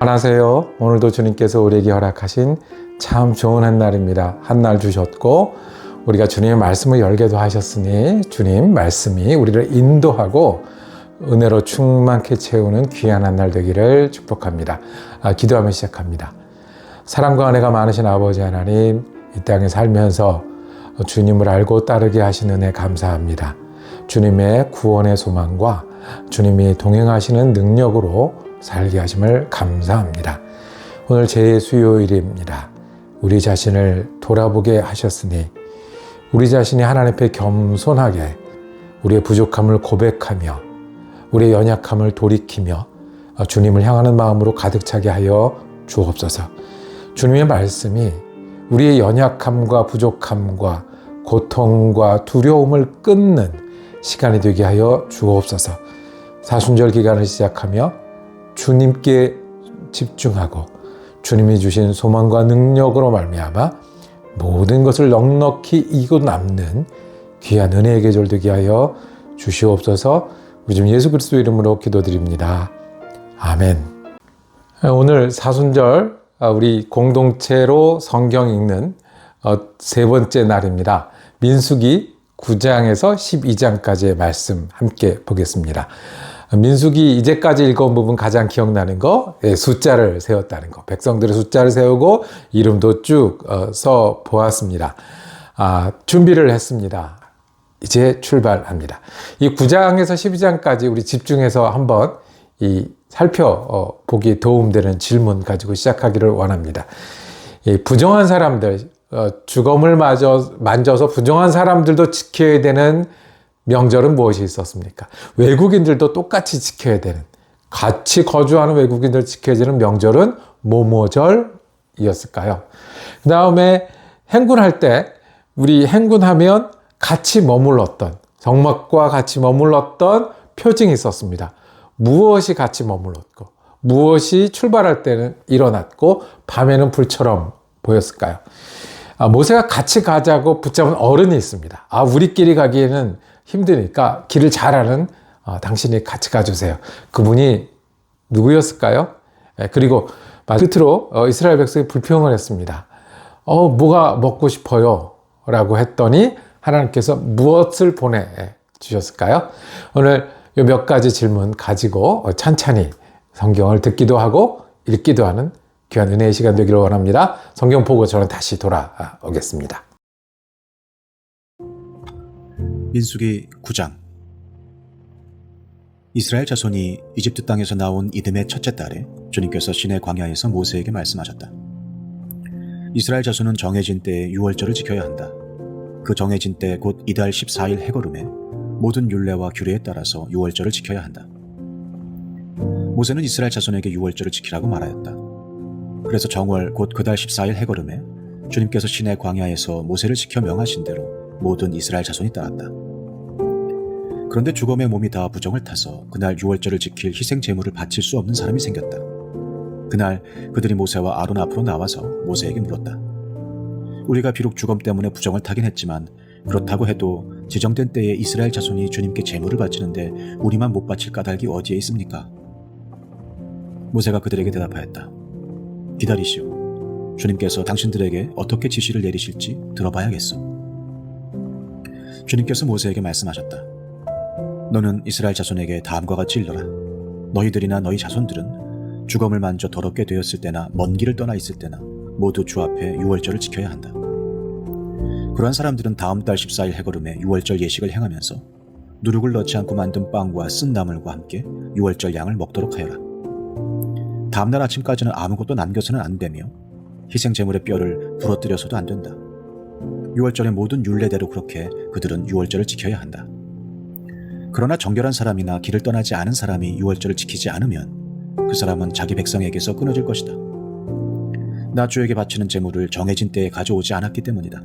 안녕하세요. 오늘도 주님께서 우리에게 허락하신 참 좋은 한 날입니다. 한 날 주셨고 우리가 주님의 말씀을 열게도 하셨으니 주님 말씀이 우리를 인도하고 은혜로 충만케 채우는 귀한 한 날 되기를 축복합니다. 아, 기도하며 시작합니다. 사랑과 은혜가 많으신 아버지 하나님 이 땅에 살면서 주님을 알고 따르게 하시는 은혜 감사합니다. 주님의 구원의 소망과 주님이 동행하시는 능력으로 살게 하심을 감사합니다. 오늘 제 수요일입니다. 우리 자신을 돌아보게 하셨으니 우리 자신이 하나님 앞에 겸손하게 우리의 부족함을 고백하며 우리의 연약함을 돌이키며 주님을 향하는 마음으로 가득 차게 하여 주옵소서. 주님의 말씀이 우리의 연약함과 부족함과 고통과 두려움을 끊는 시간이 되게 하여 주옵소서. 사순절 기간을 시작하며 주님께 집중하고 주님이 주신 소망과 능력으로 말미암아 모든 것을 넉넉히 이고 남는 귀한 은혜의 계절 되게 하여 주시옵소서. 우리 주 예수 그리스도 이름으로 기도드립니다. 아멘. 오늘 사순절 우리 공동체로 성경 읽는 어, 세 번째 날입니다. 민수기 9장에서 12장까지의 말씀 함께 보겠습니다. 민숙이 이제까지 읽어온 부분 가장 기억나는 거 예, 숫자를 세웠다는 거 백성들의 숫자를 세우고 이름도 쭉써 보았습니다. 아, 준비를 했습니다. 이제 출발합니다. 이 9장에서 12장까지 우리 집중해서 한번 이 살펴보기 도움되는 질문 가지고 시작하기를 원합니다. 이 부정한 사람들, 어, 죽음을 맞아, 만져서 부정한 사람들도 지켜야 되는 명절은 무엇이 있었습니까? 외국인들도 똑같이 지켜야 되는, 같이 거주하는 외국인들 지켜야 되는 명절은 모모절이었을까요? 그 다음에 행군할 때, 우리 행군하면 같이 머물렀던, 성막과 같이 머물렀던 표징이 있었습니다. 무엇이 같이 머물렀고, 무엇이 출발할 때는 일어났고, 밤에는 불처럼 보였을까요? 아, 모세가 같이 가자고 붙잡은 어른이 있습니다. 아, 우리끼리 가기에는 힘드니까 길을 잘 아는 어, 당신이 같이 가주세요. 그분이 누구였을까요? 예, 그리고 끝으로 어, 이스라엘 백성이 불평을 했습니다. 어, 뭐가 먹고 싶어요? 라고 했더니 하나님께서 무엇을 보내 주셨을까요? 오늘 몇 가지 질문 가지고 어, 찬찬히 성경을 듣기도 하고 읽기도 하는 귀한 은혜의 시간 되기를 원합니다. 성경 보고 저는 다시 돌아오겠습니다. 민수기 9장 이스라엘 자손이 이집트 땅에서 나온 이듬해 첫째 달에 주님께서 시내 광야에서 모세에게 말씀하셨다. 이스라엘 자손은 정해진 때에 유월절을 지켜야 한다. 그 정해진 때 곧 이달 14일 해거름에 모든 율례와 규례에 따라서 유월절을 지켜야 한다. 모세는 이스라엘 자손에게 유월절을 지키라고 말하였다. 그래서 정월 곧 그달 14일 해거름에 주님께서 시내 광야에서 모세를 지켜 명하신 대로 모든 이스라엘 자손이 따랐다. 그런데 죽음의 몸이 다 부정을 타서 그날 유월절을 지킬 희생 제물을 바칠 수 없는 사람이 생겼다. 그날 그들이 모세와 아론 앞으로 나와서 모세에게 물었다. 우리가 비록 죽음 때문에 부정을 타긴 했지만 그렇다고 해도 지정된 때에 이스라엘 자손이 주님께 제물을 바치는데 우리만 못 바칠 까닭이 어디에 있습니까? 모세가 그들에게 대답하였다. 기다리시오. 주님께서 당신들에게 어떻게 지시를 내리실지 들어봐야겠소. 주님께서 모세에게 말씀하셨다. 너는 이스라엘 자손에게 다음과 같이 일러라. 너희들이나 너희 자손들은 죽음을 만져 더럽게 되었을 때나 먼 길을 떠나 있을 때나 모두 주 앞에 유월절을 지켜야 한다. 그러한 사람들은 다음 달 14일 해거름에 유월절 예식을 행하면서 누룩을 넣지 않고 만든 빵과 쓴 나물과 함께 유월절 양을 먹도록 하여라. 다음 날 아침까지는 아무것도 남겨서는 안 되며 희생 제물의 뼈를 부러뜨려서도 안 된다. 6월절의 모든 율례대로 그렇게 그들은 6월절을 지켜야 한다. 그러나 정결한 사람이나 길을 떠나지 않은 사람이 6월절을 지키지 않으면 그 사람은 자기 백성에게서 끊어질 것이다. 나 주에게 바치는 제물을 정해진 때에 가져오지 않았기 때문이다.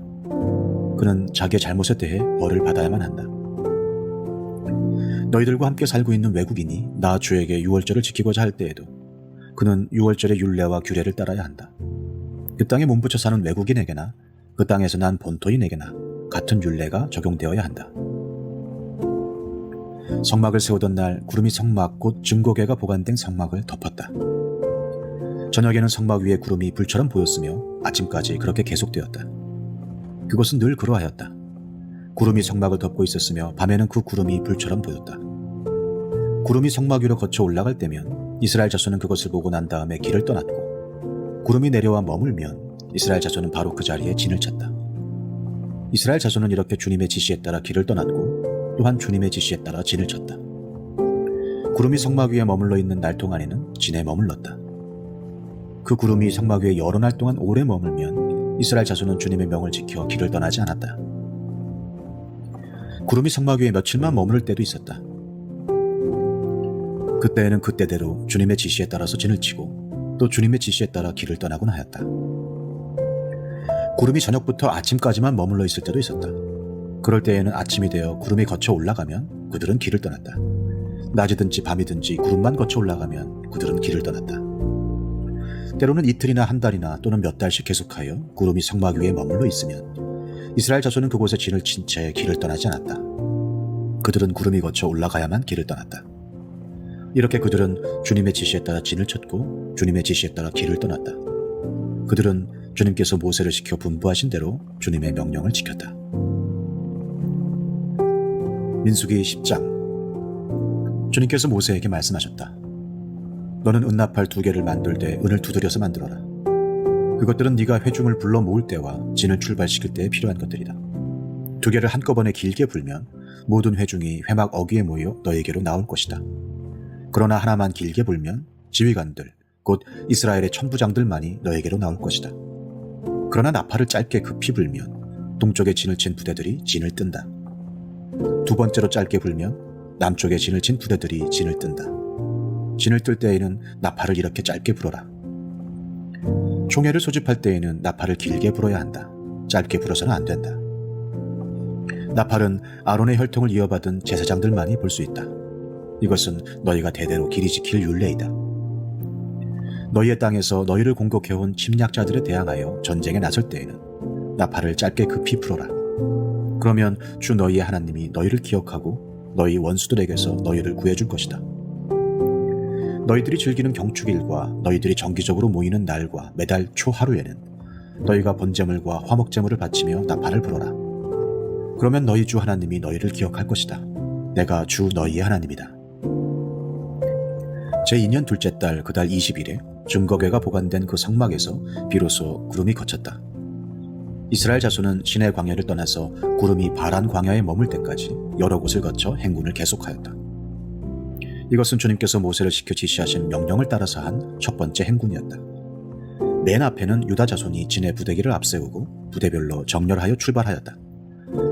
그는 자기의 잘못에 대해 벌을 받아야만 한다. 너희들과 함께 살고 있는 외국인이 나 주에게 6월절을 지키고자 할 때에도 그는 6월절의 율례와 규례를 따라야 한다. 그 땅에 몸붙여 사는 외국인에게나 그 땅에서 난 본토인에게나 같은 율례가 적용되어야 한다. 성막을 세우던 날 구름이 성막 곧 증거궤가 보관된 성막을 덮었다. 저녁에는 성막 위에 구름이 불처럼 보였으며 아침까지 그렇게 계속되었다. 그것은 늘 그러하였다. 구름이 성막을 덮고 있었으며 밤에는 그 구름이 불처럼 보였다. 구름이 성막 위로 거쳐 올라갈 때면 이스라엘 자손은 그것을 보고 난 다음에 길을 떠났고 구름이 내려와 머물면 이스라엘 자손은 바로 그 자리에 진을 쳤다. 이스라엘 자손은 이렇게 주님의 지시에 따라 길을 떠났고 또한 주님의 지시에 따라 진을 쳤다. 구름이 성막 위에 머물러 있는 날 동안에는 진에 머물렀다. 그 구름이 성막 위에 여러 날 동안 오래 머물면 이스라엘 자손은 주님의 명을 지켜 길을 떠나지 않았다. 구름이 성막 위에 며칠만 머무를 때도 있었다. 그때에는 그때대로 주님의 지시에 따라서 진을 치고 또 주님의 지시에 따라 길을 떠나곤 하였다. 구름이 저녁부터 아침까지만 머물러 있을 때도 있었다. 그럴 때에는 아침이 되어 구름이 거쳐 올라가면 그들은 길을 떠났다. 낮이든지 밤이든지 구름만 거쳐 올라가면 그들은 길을 떠났다. 때로는 이틀이나 한 달이나 또는 몇 달씩 계속하여 구름이 성막 위에 머물러 있으면 이스라엘 자손은 그곳에 진을 친 채 길을 떠나지 않았다. 그들은 구름이 거쳐 올라가야만 길을 떠났다. 이렇게 그들은 주님의 지시에 따라 진을 쳤고 주님의 지시에 따라 길을 떠났다. 그들은 주님께서 모세를 시켜 분부하신 대로 주님의 명령을 지켰다. 민수기 10장 주님께서 모세에게 말씀하셨다. 너는 은나팔 두 개를 만들 때 은을 두드려서 만들어라. 그것들은 네가 회중을 불러 모을 때와 진을 출발시킬 때에 필요한 것들이다. 두 개를 한꺼번에 길게 불면 모든 회중이 회막 어귀에 모여 너에게로 나올 것이다. 그러나 하나만 길게 불면 지휘관들, 곧 이스라엘의 천부장들만이 너에게로 나올 것이다. 그러나 나팔을 짧게 급히 불면 동쪽에 진을 친 부대들이 진을 뜬다. 두 번째로 짧게 불면 남쪽에 진을 친 부대들이 진을 뜬다. 진을 뜰 때에는 나팔을 이렇게 짧게 불어라. 총회를 소집할 때에는 나팔을 길게 불어야 한다. 짧게 불어서는 안 된다. 나팔은 아론의 혈통을 이어받은 제사장들만이 불수 있다. 이것은 너희가 대대로 길이 지킬 율례이다. 너희의 땅에서 너희를 공격해온 침략자들에 대항하여 전쟁에 나설 때에는 나팔을 짧게 급히 풀어라. 그러면 주 너희의 하나님이 너희를 기억하고 너희 원수들에게서 너희를 구해줄 것이다. 너희들이 즐기는 경축일과 너희들이 정기적으로 모이는 날과 매달 초 하루에는 너희가 번제물과 화목제물을 바치며 나팔을 불어라. 그러면 너희 주 하나님이 너희를 기억할 것이다. 내가 주 너희의 하나님이다. 제2년 둘째 달 그달 20일에 증거궤가 보관된 그 성막에서 비로소 구름이 거쳤다. 이스라엘 자손은 시내 광야를 떠나서 구름이 바란 광야에 머물 때까지 여러 곳을 거쳐 행군을 계속하였다. 이것은 주님께서 모세를 시켜 지시하신 명령을 따라서 한 첫 번째 행군이었다. 맨 앞에는 유다 자손이 진의 부대기를 앞세우고 부대별로 정렬하여 출발하였다.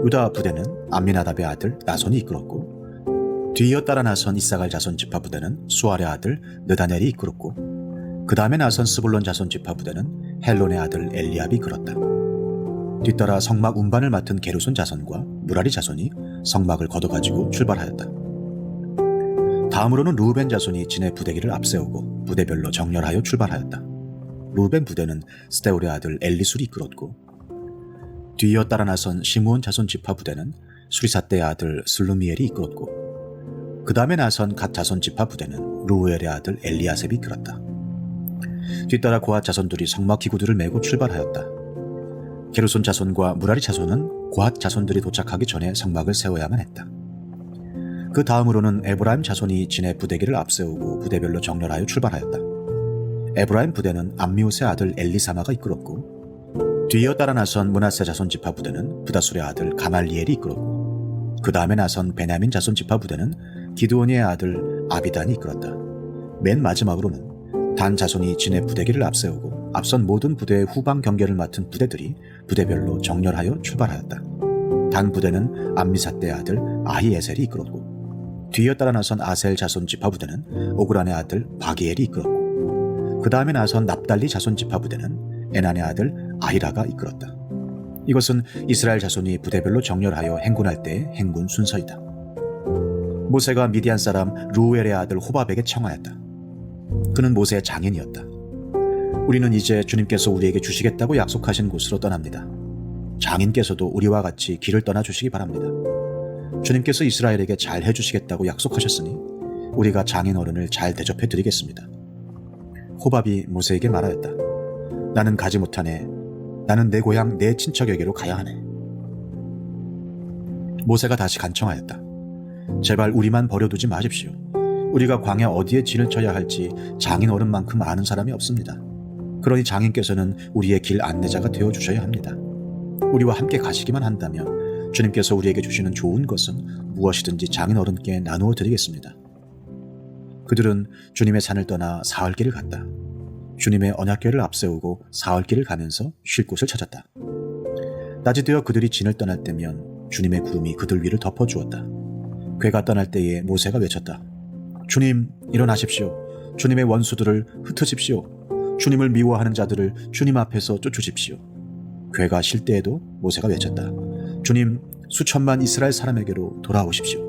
유다 부대는 암미나답의 아들 나손이 이끌었고 뒤이어 따라 나선 이사갈 자손 지파 부대는 수알의 아들 느다넬이 이끌었고 그 다음에 나선 스불론 자손 지파 부대는 헬론의 아들 엘리압이 이끌었다. 뒤따라 성막 운반을 맡은 게르손 자손과 무라리 자손이 성막을 걷어가지고 출발하였다. 다음으로는 루벤 자손이 진의 부대기를 앞세우고 부대별로 정렬하여 출발하였다. 루벤 부대는 스테울의 아들 엘리술이 이끌었고 뒤이어 따라 나선 시므온 자손 지파 부대는 수리사떼의 아들 슬루미엘이 이끌었고 그 다음에 나선 갓 자손 지파 부대는 루엘의 아들 엘리아셉이 이끌었다. 뒤따라 고핫 자손들이 성막 기구들을 메고 출발하였다. 게르손 자손과 무라리 자손은 고핫 자손들이 도착하기 전에 성막을 세워야만 했다. 그 다음으로는 에브라임 자손이 진의 부대기를 앞세우고 부대별로 정렬하여 출발하였다. 에브라임 부대는 암미우스의 아들 엘리사마가 이끌었고 뒤이어 따라 나선 문하세 자손 지파 부대는 부다술의 아들 가말리엘이 이끌었고 그 다음에 나선 베냐민 자손 지파 부대는 기드온의 아들 아비단이 이끌었다. 맨 마지막으로는 단 자손이 진의 부대기를 앞세우고 앞선 모든 부대의 후방 경계를 맡은 부대들이 부대별로 정렬하여 출발하였다. 단 부대는 암미사떼의 아들 아히에셀이 이끌었고 뒤이어 따라 나선 아셀 자손 지파 부대는 오그란의 아들 바기엘이 이끌었고 그 다음에 나선 납달리 자손 지파 부대는 에난의 아들 아히라가 이끌었다. 이것은 이스라엘 자손이 부대별로 정렬하여 행군할 때의 행군 순서이다. 모세가 미디안 사람 루엘의 아들 호밥에게 청하였다. 그는 모세의 장인이었다. 우리는 이제 주님께서 우리에게 주시겠다고 약속하신 곳으로 떠납니다. 장인께서도 우리와 같이 길을 떠나 주시기 바랍니다. 주님께서 이스라엘에게 잘 해주시겠다고 약속하셨으니 우리가 장인 어른을 잘 대접해 드리겠습니다. 호밥이 모세에게 말하였다. 나는 가지 못하네. 나는 내 고향 내 친척에게로 가야 하네. 모세가 다시 간청하였다. 제발 우리만 버려두지 마십시오. 우리가 광야 어디에 진을 쳐야 할지 장인 어른만큼 아는 사람이 없습니다. 그러니 장인께서는 우리의 길 안내자가 되어 주셔야 합니다. 우리와 함께 가시기만 한다면 주님께서 우리에게 주시는 좋은 것은 무엇이든지 장인 어른께 나누어 드리겠습니다. 그들은 주님의 산을 떠나 사흘길을 갔다. 주님의 언약궤를 앞세우고 사흘길을 가면서 쉴 곳을 찾았다. 낮이 되어 그들이 진을 떠날 때면 주님의 구름이 그들 위를 덮어주었다. 괴가 떠날 때에 모세가 외쳤다. 주님, 일어나십시오. 주님의 원수들을 흩으십시오. 주님을 미워하는 자들을 주님 앞에서 쫓으십시오. 괴가 쉴 때에도 모세가 외쳤다. 주님, 수천만 이스라엘 사람에게로 돌아오십시오.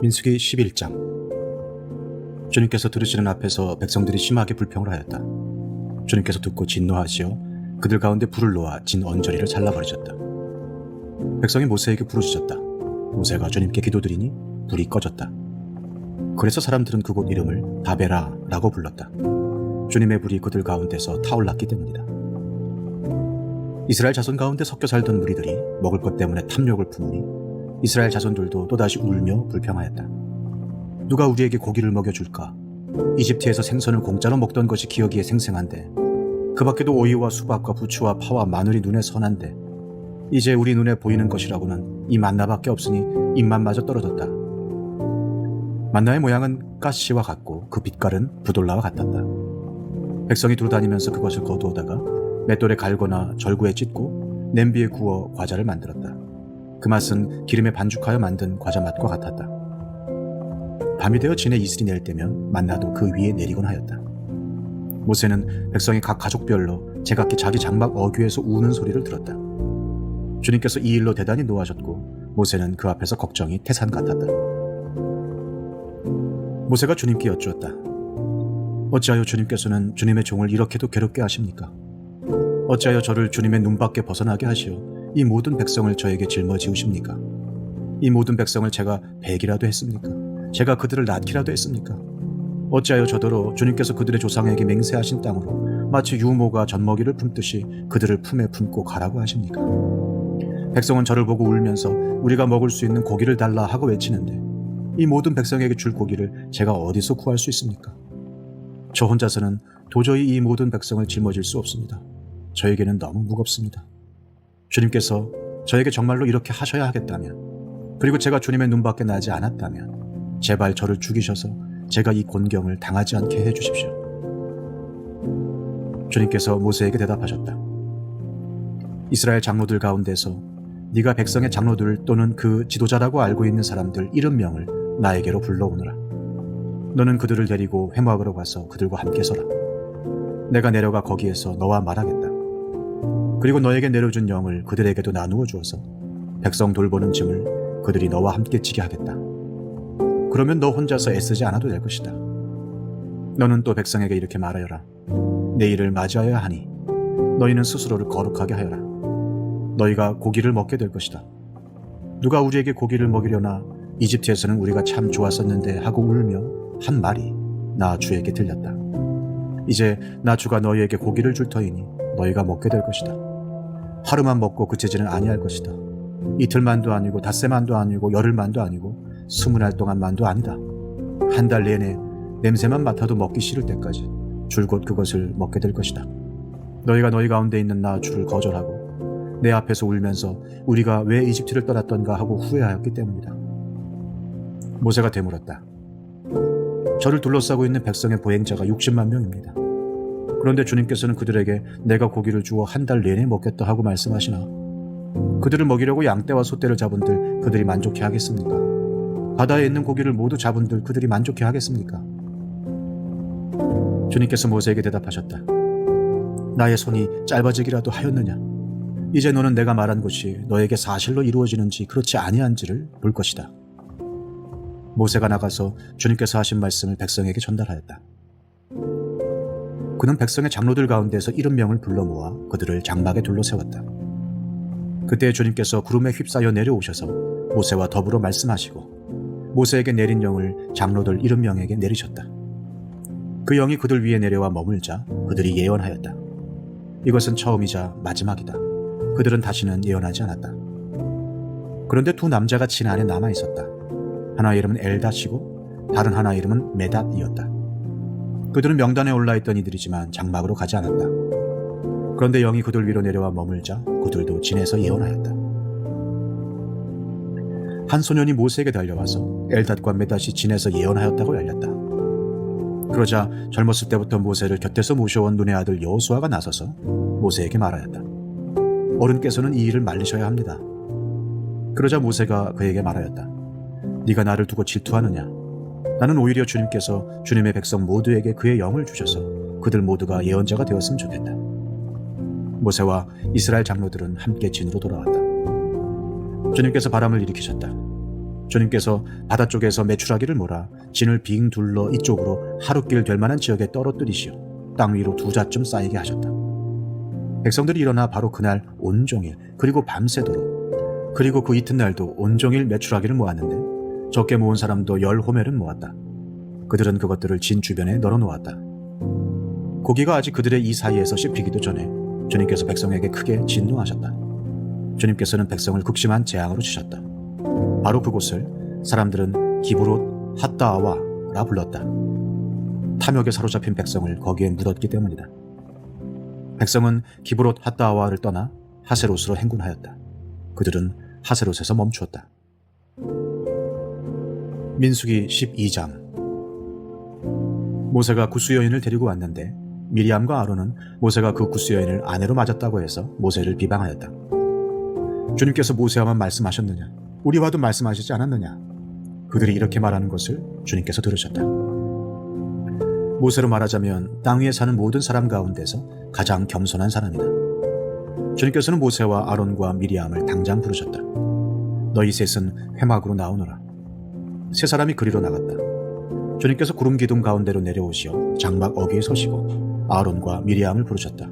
민수기 11장 주님께서 들으시는 앞에서 백성들이 심하게 불평을 하였다. 주님께서 듣고 진노하시어 그들 가운데 불을 놓아 진 언저리를 잘라버리셨다. 백성이 모세에게 부르짖었다. 모세가 주님께 기도드리니 불이 꺼졌다. 그래서 사람들은 그곳 이름을 다베라라고 불렀다. 주님의 불이 그들 가운데서 타올랐기 때문이다. 이스라엘 자손 가운데 섞여 살던 무리들이 먹을 것 때문에 탐욕을 품으니 이스라엘 자손들도 또다시 울며 불평하였다. 누가 우리에게 고기를 먹여줄까? 이집트에서 생선을 공짜로 먹던 것이 기억이에 생생한데 그 밖에도 오이와 수박과 부추와 파와 마늘이 눈에 선한데 이제 우리 눈에 보이는 것이라고는 이 만나밖에 없으니 입맛마저 떨어졌다. 만나의 모양은 가시와 같고 그 빛깔은 부돌라와 같았다. 백성이 두루다니면서 그것을 거두어다가 맷돌에 갈거나 절구에 찢고 냄비에 구워 과자를 만들었다. 그 맛은 기름에 반죽하여 만든 과자 맛과 같았다. 밤이 되어 진에 이슬이 낼 때면 만나도 그 위에 내리곤 하였다. 모세는 백성이 각 가족별로 제각기 자기 장막 어귀에서 우는 소리를 들었다. 주님께서 이 일로 대단히 노하셨고 모세는 그 앞에서 걱정이 태산 같았다. 모세가 주님께 여쭈었다. 어찌하여 주님께서는 주님의 종을 이렇게도 괴롭게 하십니까? 어찌하여 저를 주님의 눈밖에 벗어나게 하시어 이 모든 백성을 저에게 짊어지우십니까? 이 모든 백성을 제가 배기라도 했습니까? 제가 그들을 낳기라도 했습니까? 어찌하여 저더러 주님께서 그들의 조상에게 맹세하신 땅으로 마치 유모가 젖먹이를 품듯이 그들을 품에 품고 가라고 하십니까? 백성은 저를 보고 울면서 우리가 먹을 수 있는 고기를 달라 하고 외치는데 이 모든 백성에게 줄 고기를 제가 어디서 구할 수 있습니까? 저 혼자서는 도저히 이 모든 백성을 짊어질 수 없습니다. 저에게는 너무 무겁습니다. 주님께서 저에게 정말로 이렇게 하셔야 하겠다면, 그리고 제가 주님의 눈밖에 나지 않았다면, 제발 저를 죽이셔서 제가 이 곤경을 당하지 않게 해 주십시오. 주님께서 모세에게 대답하셨다. 이스라엘 장로들 가운데서 네가 백성의 장로들 또는 그 지도자라고 알고 있는 사람들 일흔 명을 나에게로 불러오너라. 너는 그들을 데리고 회막으로 가서 그들과 함께 서라. 내가 내려가 거기에서 너와 말하겠다. 그리고 너에게 내려준 영을 그들에게도 나누어 주어서 백성 돌보는 짐을 그들이 너와 함께 지게 하겠다. 그러면 너 혼자서 애쓰지 않아도 될 것이다. 너는 또 백성에게 이렇게 말하여라. 내일을 맞이하여야 하니 너희는 스스로를 거룩하게 하여라. 너희가 고기를 먹게 될 것이다. 누가 우리에게 고기를 먹이려나 이집트에서는 우리가 참 좋았었는데 하고 울며 한 말이 나 주에게 들렸다. 이제 나 주가 너희에게 고기를 줄 터이니 너희가 먹게 될 것이다. 하루만 먹고 그치지는 아니할 것이다. 이틀만도 아니고 닷새만도 아니고 열흘만도 아니고 스무 날 동안만도 아니다. 한 달 내내 냄새만 맡아도 먹기 싫을 때까지 줄곧 그것을 먹게 될 것이다. 너희가 너희 가운데 있는 나 주를 거절하고 내 앞에서 울면서 우리가 왜 이집트를 떠났던가 하고 후회하였기 때문이다. 모세가 되물었다. 저를 둘러싸고 있는 백성의 보행자가 60만 명입니다. 그런데 주님께서는 그들에게 내가 고기를 주어 한 달 내내 먹겠다 하고 말씀하시나 그들을 먹이려고 양떼와 소떼를 잡은들 그들이 만족해 하겠습니까? 바다에 있는 고기를 모두 잡은들 그들이 만족해 하겠습니까? 주님께서 모세에게 대답하셨다. 나의 손이 짧아지기라도 하였느냐? 이제 너는 내가 말한 것이 너에게 사실로 이루어지는지 그렇지 아니한지를 볼 것이다. 모세가 나가서 주님께서 하신 말씀을 백성에게 전달하였다. 그는 백성의 장로들 가운데서 일흔 명을 불러 모아 그들을 장막에 둘러 세웠다. 그때 주님께서 구름에 휩싸여 내려오셔서 모세와 더불어 말씀하시고 모세에게 내린 영을 장로들 일흔 명에게 내리셨다. 그 영이 그들 위에 내려와 머물자 그들이 예언하였다. 이것은 처음이자 마지막이다. 그들은 다시는 예언하지 않았다. 그런데 두 남자가 진 안에 남아 있었다. 하나 이름은 엘닷이고 다른 하나 이름은 메닷이었다. 그들은 명단에 올라 있던 이들이지만 장막으로 가지 않았다. 그런데 영이 그들 위로 내려와 머물자 그들도 진에서 예언하였다. 한 소년이 모세에게 달려와서 엘닷과 메닷이 진에서 예언하였다고 알렸다. 그러자 젊었을 때부터 모세를 곁에서 모셔온 눈의 아들 여호수아가 나서서 모세에게 말하였다. 어른께서는 이 일을 말리셔야 합니다. 그러자 모세가 그에게 말하였다. 네가 나를 두고 질투하느냐? 나는 오히려 주님께서 주님의 백성 모두에게 그의 영을 주셔서 그들 모두가 예언자가 되었으면 좋겠다. 모세와 이스라엘 장로들은 함께 진으로 돌아왔다. 주님께서 바람을 일으키셨다. 주님께서 바다 쪽에서 메추라기를 몰아 진을 빙 둘러 이쪽으로 하루길 될 만한 지역에 떨어뜨리시어 땅 위로 두 자쯤 쌓이게 하셨다. 백성들이 일어나 바로 그날 온종일 그리고 밤새도록 그리고 그 이튿날도 온종일 메추라기를 모았는데 적게 모은 사람도 열 호멜은 모았다. 그들은 그것들을 진 주변에 널어 놓았다. 고기가 아직 그들의 이 사이에서 씹히기도 전에 주님께서 백성에게 크게 진노하셨다. 주님께서는 백성을 극심한 재앙으로 주셨다. 바로 그곳을 사람들은 기브롯 핫다아와라 불렀다. 탐욕에 사로잡힌 백성을 거기에 묻었기 때문이다. 백성은 기브롯 핫다아와를 떠나 하세롯으로 행군하였다. 그들은 하세롯에서 멈추었다. 민수기 12장 모세가 구스 여인을 데리고 왔는데 미리암과 아론은 모세가 그 구스 여인을 아내로 맞았다고 해서 모세를 비방하였다. 주님께서 모세와만 말씀하셨느냐? 우리와도 말씀하시지 않았느냐? 그들이 이렇게 말하는 것을 주님께서 들으셨다. 모세로 말하자면 땅 위에 사는 모든 사람 가운데서 가장 겸손한 사람이다. 주님께서는 모세와 아론과 미리암을 당장 부르셨다. 너희 셋은 회막으로 나오너라. 세 사람이 그리로 나갔다. 주님께서 구름 기둥 가운데로 내려오시어 장막 어귀에 서시고 아론과 미리암을 부르셨다.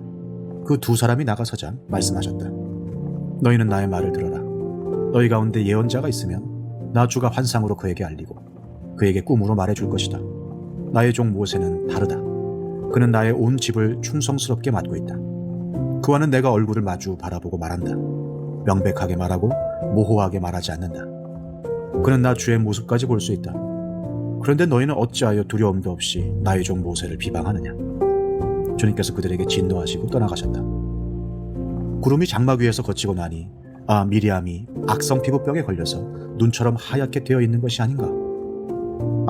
그 두 사람이 나가서자 말씀하셨다. 너희는 나의 말을 들어라. 너희 가운데 예언자가 있으면 나 주가 환상으로 그에게 알리고 그에게 꿈으로 말해줄 것이다. 나의 종 모세는 다르다. 그는 나의 온 집을 충성스럽게 맡고 있다. 그와는 내가 얼굴을 마주 바라보고 말한다. 명백하게 말하고 모호하게 말하지 않는다. 그는 나 주의 모습까지 볼 수 있다. 그런데 너희는 어찌하여 두려움도 없이 나의 종 모세를 비방하느냐? 주님께서 그들에게 진노하시고 떠나가셨다. 구름이 장막 위에서 거치고 나니 아 미리암이 악성 피부병에 걸려서 눈처럼 하얗게 되어 있는 것이 아닌가?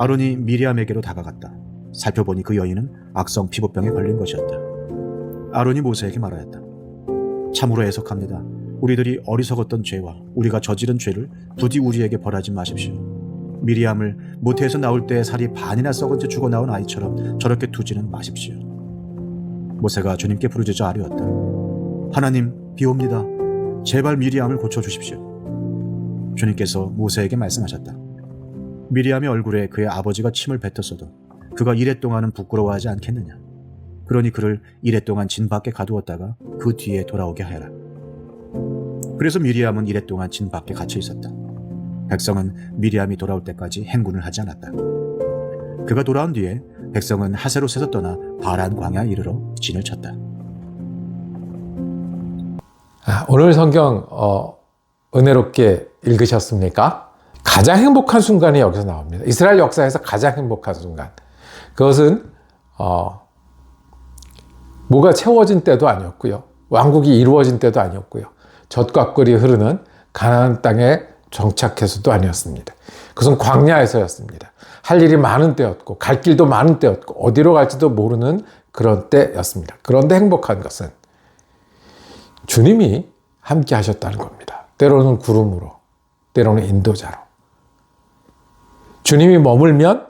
아론이 미리암에게로 다가갔다. 살펴보니 그 여인은 악성 피부병에 걸린 것이었다. 아론이 모세에게 말하였다. 참으로 애석합니다. 우리들이 어리석었던 죄와 우리가 저지른 죄를 부디 우리에게 벌하지 마십시오. 미리암을 모태에서 나올 때 살이 반이나 썩은 채 죽어 나온 아이처럼 저렇게 두지는 마십시오. 모세가 주님께 부르짖어 아뢰었다. 하나님 비옵니다. 제발 미리암을 고쳐 주십시오. 주님께서 모세에게 말씀하셨다. 미리암의 얼굴에 그의 아버지가 침을 뱉었어도 그가 이래 동안은 부끄러워하지 않겠느냐. 그러니 그를 이래 동안 진 밖에 가두었다가 그 뒤에 돌아오게 하여라. 그래서 미리암은 이래 동안 진 밖에 갇혀 있었다. 백성은 미리암이 돌아올 때까지 행군을 하지 않았다. 그가 돌아온 뒤에 백성은 하세롯에서 떠나 바란 광야 이르러 진을 쳤다. 아, 오늘 성경 어, 은혜롭게 읽으셨습니까? 가장 행복한 순간이 여기서 나옵니다. 이스라엘 역사에서 가장 행복한 순간. 그것은 어, 뭐가 채워진 때도 아니었고요. 왕국이 이루어진 때도 아니었고요. 젖과 꿀이 흐르는 가나안 땅에 정착해서도 아니었습니다. 그것은 광야에서였습니다. 할 일이 많은 때였고 갈 길도 많은 때였고 어디로 갈지도 모르는 그런 때였습니다. 그런데 행복한 것은 주님이 함께 하셨다는 겁니다. 때로는 구름으로, 때로는 인도자로. 주님이 머물면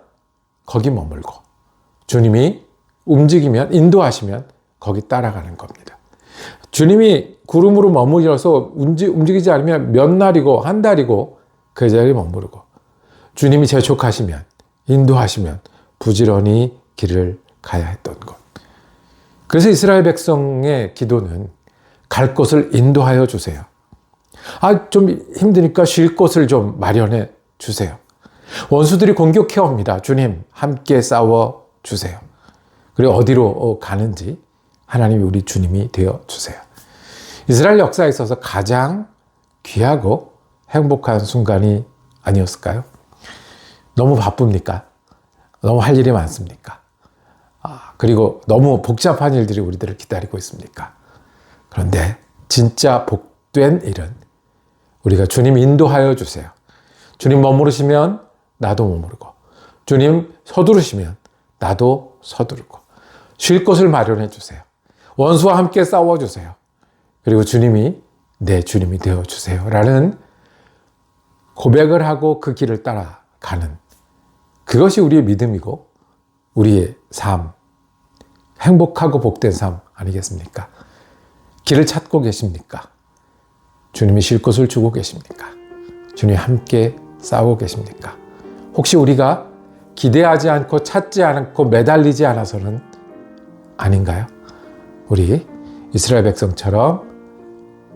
거기 머물고, 주님이 움직이면, 인도하시면 거기 따라가는 겁니다. 주님이 구름으로 머물러서 움직이지 않으면 몇 날이고 한 달이고 그 자리에 머무르고, 주님이 재촉하시면, 인도하시면 부지런히 길을 가야 했던 것. 그래서 이스라엘 백성의 기도는 갈 곳을 인도하여 주세요. 아, 좀 힘드니까 쉴 곳을 좀 마련해 주세요. 원수들이 공격해 옵니다. 주님, 함께 싸워 주세요. 그리고 어디로 어, 가는지 하나님이 우리 주님이 되어 주세요. 이스라엘 역사에 있어서 가장 귀하고 행복한 순간이 아니었을까요? 너무 바쁩니까? 너무 할 일이 많습니까? 아, 그리고 너무 복잡한 일들이 우리들을 기다리고 있습니까? 그런데 진짜 복된 일은 우리가 주님 인도하여 주세요. 주님 머무르시면 나도 머무르고, 주님 서두르시면 나도 서두르고, 쉴 곳을 마련해 주세요. 원수와 함께 싸워 주세요. 그리고 주님이 내 주님이 되어 주세요. 라는 고백을 하고 그 길을 따라가는 그것이 우리의 믿음이고 우리의 삶, 행복하고 복된 삶 아니겠습니까? 길을 찾고 계십니까? 주님이 쉴 곳을 주고 계십니까? 주님이 함께 싸우고 계십니까? 혹시 우리가 기대하지 않고 찾지 않고 매달리지 않아서는 아닌가요? 우리 이스라엘 백성처럼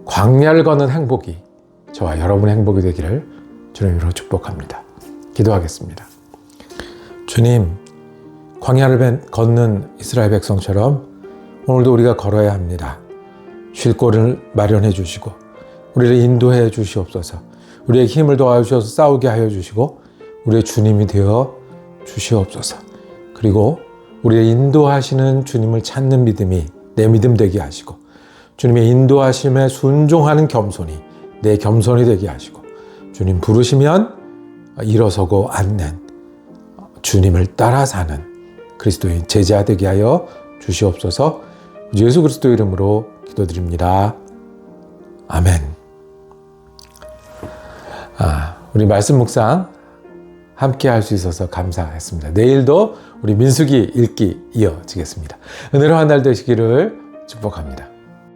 광야를 걷는 행복이 저와 여러분의 행복이 되기를 주님으로 축복합니다. 기도하겠습니다. 주님, 광야를 벤- 걷는 이스라엘 백성처럼 오늘도 우리가 걸어야 합니다. 쉴 곳을 마련해 주시고 우리를 인도해 주시옵소서. 우리의 힘을 더하여 주셔서 싸우게 하여 주시고 우리의 주님이 되어 주시옵소서. 그리고 우리의 인도하시는 주님을 찾는 믿음이 내 믿음 되게 하시고 주님의 인도하심에 순종하는 겸손이 내 겸손이 되게 하시고 주님 부르시면 일어서고 앉는 주님을 따라 사는 그리스도인 제자 되게 하여 주시옵소서 예수 그리스도 이름으로 기도드립니다. 아멘. 아, 우리 말씀 묵상 함께 할 수 있어서 감사했습니다. 내일도 우리 민수기 읽기 이어지겠습니다. 은혜로 한 날 되시기를 축복합니다.